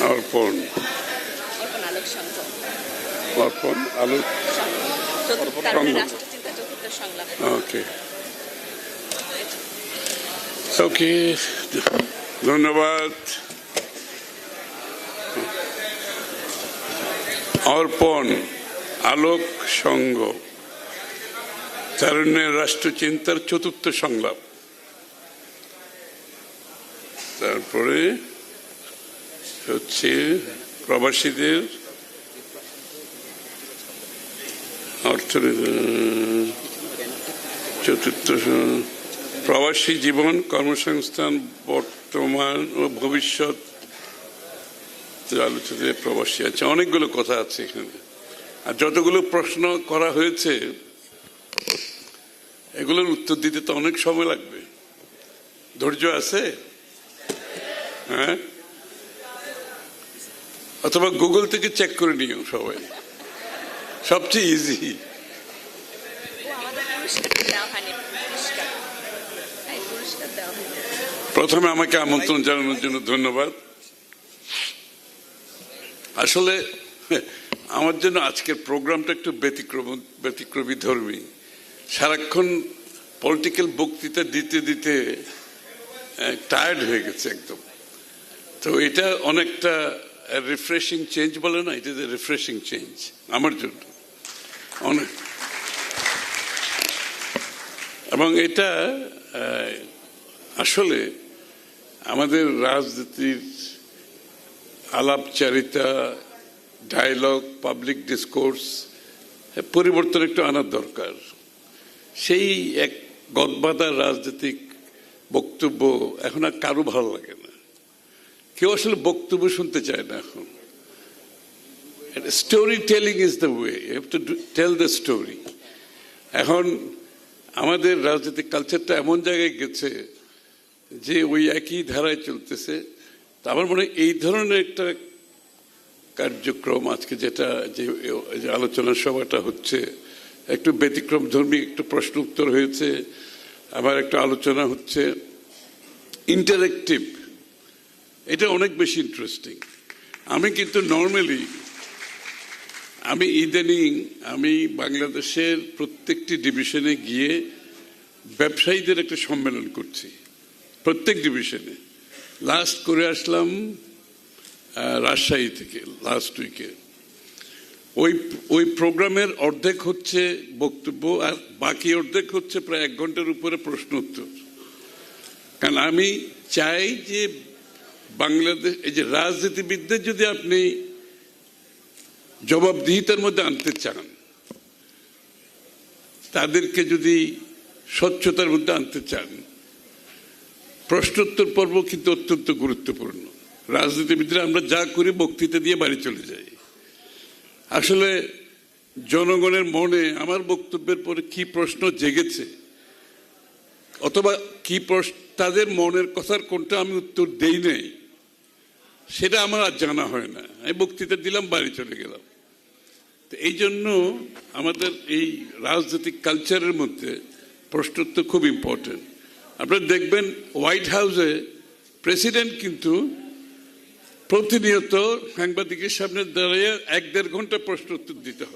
অর্পণ অর্পণ আলোক ওকে। ওকে ধন্যবাদ। অর্পণ আলোক সংঘ তারুণ্যের রাষ্ট্রচিন্তার চতুর্থ সংলাপ। তারপরে হচ্ছে প্রবাসীদের অর্থনীতি, চতুর্থ, প্রবাসী জীবন, কর্মসংস্থান, বর্তমান ও ভবিষ্যৎ আলোচিত প্রবাসী আছে। অনেকগুলো কথা আছে এখানে। আর যতগুলো প্রশ্ন করা হয়েছে, এগুলোর উত্তর দিতে তো অনেক সময় লাগবে। ধৈর্য আছে? হ্যাঁ? অথবা গুগল থেকে চেক করে নিও সবাই। সবচেয়ে ইজি প্রথমে আমাকে আমন্ত্রণ জানানোর জন্য ধন্যবাদ। আসলে, আমার জন্য আজকের প্রোগ্রামটা একটু ব্যতিক্রম, ব্যতিক্রমী ধর্মী। সারাক্ষণ পলিটিক্যাল বক্তৃতা দিতে দিতে টায়ার্ড হয়ে গেছে একদম। তো এটা অনেকটা রিফ্রেশিং চেঞ্জ বলে না it is a refreshing change আমার জন্য অনেক এবং এটা আসলে আমাদের রাজনীতির আলাপচারিতা ডায়লগ পাবলিক ডিসকোর্স পরিবর্তন একটু আনার দরকার সেই এক গদবাদার রাজনৈতিক বক্তব্য এখন আর কারও ভালো লাগে না কেউ আসলে বক্তব্য শুনতে চায় না এখন। Storytelling is the way you have to tell the story এখন আমাদের রাজনৈতিক কালচারটা এমন জায়গায় গেছে যে ওই একই ধারায় চলতেছে। তা আমার মনে এই ধরনের একটা কার্যক্রম আজকে যেটা, যে যে আলোচনা সভাটা হচ্ছে, একটু ব্যতিক্রম ধর্মী একটু প্রশ্ন উত্তর হয়েছে। আবার একটা আলোচনা হচ্ছে ইন্টারেক্টিভ এটা অনেক বেশি ইন্টারেস্টিং আমি কিন্তু নর্মালি আমি ইদানিং আমি বাংলাদেশের প্রত্যেকটি ডিভিশনে গিয়ে ব্যবসায়ীদের একটা সম্মেলন করছি, প্রত্যেক ডিভিশনে লাস্ট করে আসলাম রাজশাহী থেকে লাস্ট উইকে ওই ওই প্রোগ্রামের অর্ধেক হচ্ছে বক্তব্য আর বাকি অর্ধেক হচ্ছে প্রায় এক ঘণ্টার উপরে প্রশ্ন উত্তর। কারণ আমি চাই যে বাংলাদেশ এই যে রাজনীতিবিদদের যদি আপনি জবাবদিহিতার মধ্যে আনতে চান, তাদেরকে যদি স্বচ্ছতার মধ্যে আনতে চান, প্রশ্নোত্তর পর্ব কিন্তু অত্যন্ত গুরুত্বপূর্ণ। রাজনীতিবিদরা আমরা যা করি বক্তৃতা দিয়ে বাড়ি চলে যাই। আসলে জনগণের মনে আমার বক্তব্যের পরে কি প্রশ্ন জেগেছে অথবা কি প্রশ্ন, তাদের মনের কথার কোনটা আমি উত্তর দেই নাই, সেটা আমার আর জানা হয় না। আমি বক্তৃতা দিলাম, বাড়ি চলে গেলাম। তো এই জন্য আমাদের এই রাজনৈতিক কালচারের মধ্যে প্রশ্নোত্তর খুব ইম্পর্টেন্ট আপনারা দেখবেন হোয়াইট হাউসে প্রেসিডেন্ট কিন্তু প্রতিনিয়ত সাংবাদিকের সামনে দাঁড়িয়ে এক দেড় ঘণ্টা প্রশ্ন উত্তর দিতে হয়।